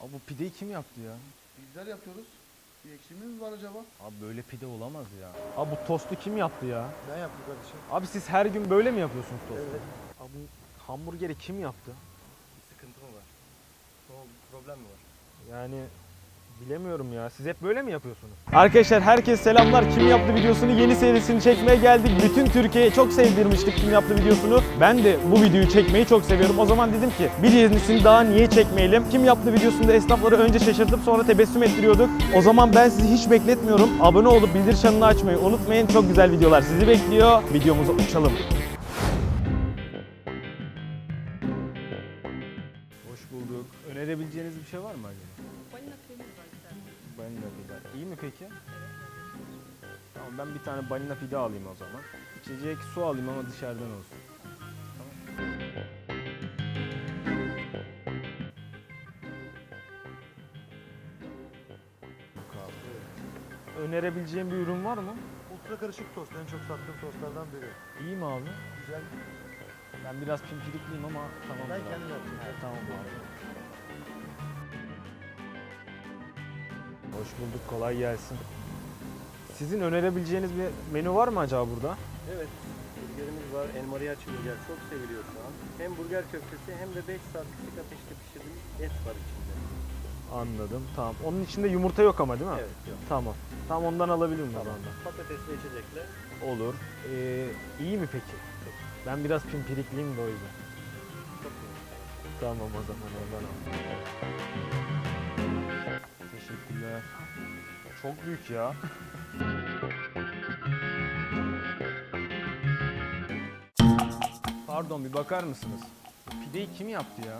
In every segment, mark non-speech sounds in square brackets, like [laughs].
Abi bu pideyi kim yaptı ya? Bizler yapıyoruz. Bir eksiğimiz mi var acaba? Abi böyle pide olamaz ya. Abi bu tostu kim yaptı ya? Ben yaptım kardeşim. Abi siz her gün böyle mi yapıyorsunuz tostu? Evet. Abi bu hamburgeri kim yaptı? Bir sıkıntı mı var? Ne oldu? Problem mi var? Yani bilemiyorum ya. Siz hep böyle mi yapıyorsunuz? Arkadaşlar herkes selamlar. Kim yaptı videosunu yeni serisini çekmeye geldik. Bütün Türkiye'ye çok sevdirmiştik kim yaptı videosunu. Ben de bu videoyu çekmeyi çok seviyorum. O zaman dedim ki bir yenisini daha niye çekmeyelim? Kim yaptı videosunda esnafları önce şaşırtıp sonra tebessüm ettiriyorduk. O zaman ben sizi hiç bekletmiyorum. Abone olup bildir çanını açmayı unutmayın. Çok güzel videolar sizi bekliyor. Videomuza uçalım. Hoş bulduk. Önerebileceğiniz bir şey var mı acaba? İyi mi peki? Tamam ben bir tane balina pide alayım o zaman. İçecek su alayım ama dışarıdan olsun. Tamam. Önerebileceğim bir ürün var mı? Ultra karışık tost en çok sattığım tostlardan biri. İyi mi abi? Güzel. Ben biraz pimpirikliyim ama tamam. Ben kendim yaptım. Tamam abi. Hoş bulduk, kolay gelsin. Sizin önerebileceğiniz bir menü var mı acaba burada? Evet. Burgerimiz var. El mariachi burger çok seviliyor şu an. Hem burger köftesi hem de 5 saat kısık ateşte pişirilmiş et var içinde. Anladım, tamam. Onun içinde yumurta yok ama değil mi? Evet yok. Tamam. Tamam ondan alabilir miyim Tamam. ben de? Patates ve içecekle Olur. Ee, iyi mi peki? Ben biraz pimpirikliyim de o yüzden. çok iyi. Tamam o zaman ondan al. Teşekkürler. Çok büyük ya. Pardon bir bakar mısınız? Pideyi kim yaptı ya?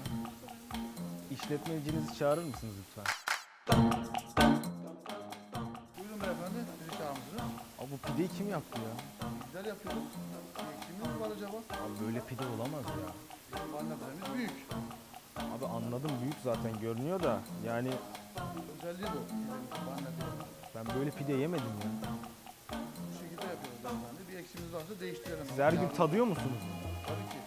İşletmecinizi çağırır mısınız lütfen? Buyurun beyefendi. Sizi çağırmışsınız. Abi bu pideyi kim yaptı ya? Bizler yapıyoruz. Bir eksiğimiz mi var acaba? Abi böyle pide olamaz ya. Pidemiz büyük. Abi anladım büyük zaten görünüyor da yani Özelliği bu. Ben böyle pide yemedim ya. Bu şekilde yapıyoruz beyefendi. Bir eksiğimiz varsa değiştirelim. Siz her gün tadıyor musunuz? Tabii ki.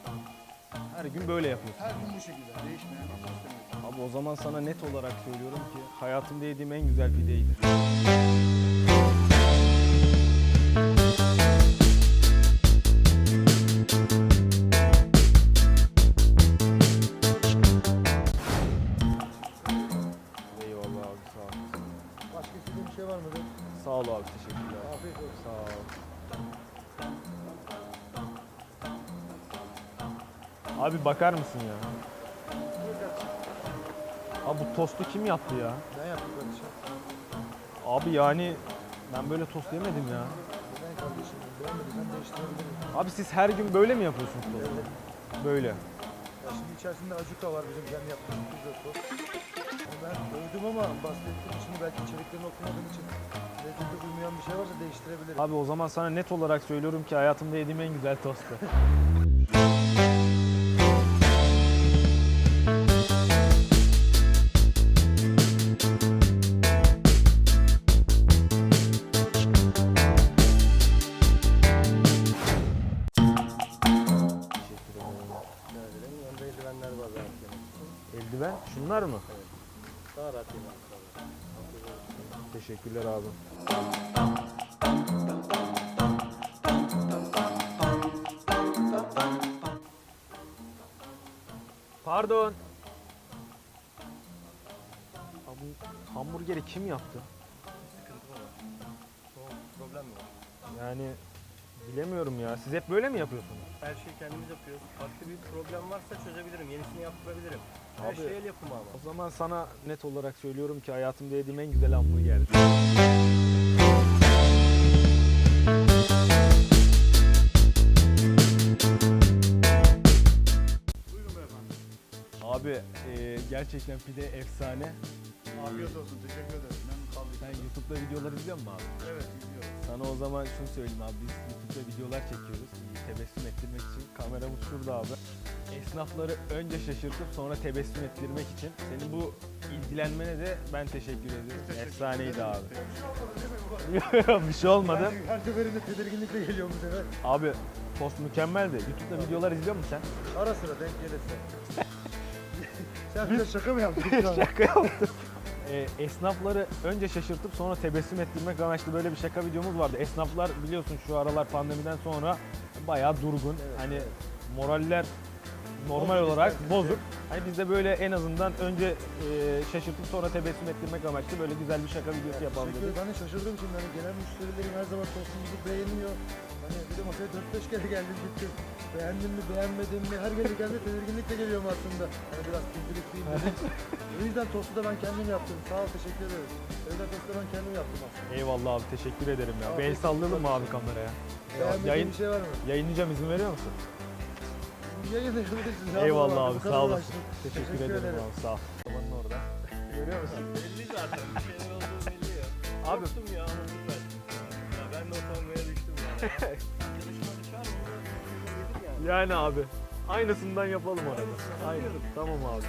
Her gün böyle yapıyorsunuz. Her gün bu şekilde. Değişmeyen bir sistem. Abi o zaman sana net olarak söylüyorum ki hayatımda yediğim en güzel pideydi. Sağ ol. Abi bakar mısın ya? Abi bu tostu kim yaptı ya? Ben yaptım kardeşim. Abi yani ben böyle tost yemedim ya. Ben kardeşim. Beğenmediysen değiştirebilirim. Abi siz her gün böyle mi yapıyorsunuz tostu? Evet. Böyle. Ya şimdi içerisinde acuka var bizim kendi yaptığımız tost. Ben övdüm ama bahsettiğim için belki içeriklerini okumadığım için lezzete uymayan bir şey varsa değiştirebilirim. Abi o zaman sana net olarak söylüyorum ki hayatımda yediğim en güzel tostu. Eldiven şunlar mı? Daha rahat yemek. Teşekkürler abi. Pardon. Abi bu hamburgeri kim yaptı? Sıkıntı var? Problem mi var? Yani bilemiyorum ya. Siz hep böyle mi yapıyorsunuz? Her şeyi kendimiz yapıyoruz. Farklı bir problem varsa çözebilirim. Yenisini yaptırabilirim. Her Abi- şey el yapımı ama. O zaman sana net olarak söylüyorum ki hayatımda yediğim en güzel beyefendi. Abi e, gerçekten pide efsane. Afiyet olsun. Teşekkür ederim. Memnun kaldık. Sen YouTube'da videolar izliyor musun abi? Evet. Sana o zaman şunu söyleyeyim abi biz YouTube'da videolar çekiyoruz. Tebessüm ettirmek için. Kameramız şurada abi. Esnafları önce şaşırtıp sonra tebessüm ettirmek için. Senin bu ilgilenmene de ben teşekkür ediyorum. Efsaneydi abi. [laughs] bir şey olmadı. Her seferinde tedirginlikle geliyorum bu sefer. Abi post mükemmeldi. YouTube'da videolar izliyor musun sen? Ara sıra denk gelirse. [laughs] Sen bize şaka mı yaptın? [laughs] Şaka yaptım. Ee, esnafları önce şaşırtıp sonra tebessüm ettirmek amaçlı böyle bir şaka videomuz vardı. Esnaflar biliyorsun şu aralar pandemiden sonra bayağı durgun. hani moraller normal olarak bozuk. Hani biz de böyle en azından önce e, şaşırtıp sonra tebessüm ettirmek amaçlı böyle güzel bir şaka videosu yapalım dedik. Ben de şaşırdım şimdi. Hani gelen müşterilerim her zaman tostumuzu beğeniyor. Hani bir de masaya 4-5 kere geldim gittim. Beğendim mi beğenmedim mi? Her gelirken de tedirginlikle geliyorum aslında. Hani biraz pintilikliğim dedim. [laughs] o yüzden tostu da ben kendim yaptım. Sağ ol teşekkür ederim. Evde tostu da ben kendim yaptım aslında. Eyvallah abi teşekkür ederim ya. Abi, Bir el çok sallayalım mı abi kameraya? Beğenmediğin yayın, bir şey var mı? yayınlayacağım izin veriyor musun? Yayınlayabilirsiniz. Eyvallah abi sağ olasın. Teşekkür, ederim, abi sağ ol. Babanın orada. Görüyor musun? Belli zaten. Bir şeyler olduğu belli ya. Abi Korktum ya ama lütfen. Ya ben de utanmaya düştüm yani. Yarışma düşer mi? Onu yani. Yani abi. Aynısından yapalım arada. Aynen. Tamam abi.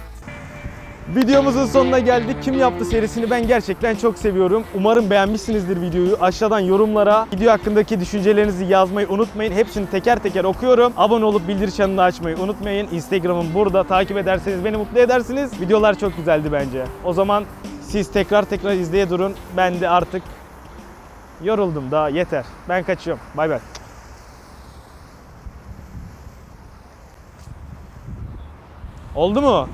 Videomuzun sonuna geldik. Kim yaptı serisini ben gerçekten çok seviyorum. Umarım beğenmişsinizdir videoyu. Aşağıdan yorumlara video hakkındaki düşüncelerinizi yazmayı unutmayın. Hepsini teker teker okuyorum. Abone olup bildirim çanını açmayı unutmayın. Instagram'ım burada. Takip ederseniz beni mutlu edersiniz. Videolar çok güzeldi bence. O zaman siz tekrar tekrar izleye durun. Ben de artık yoruldum daha yeter. Ben kaçıyorum. Bay bay. Oldu mu?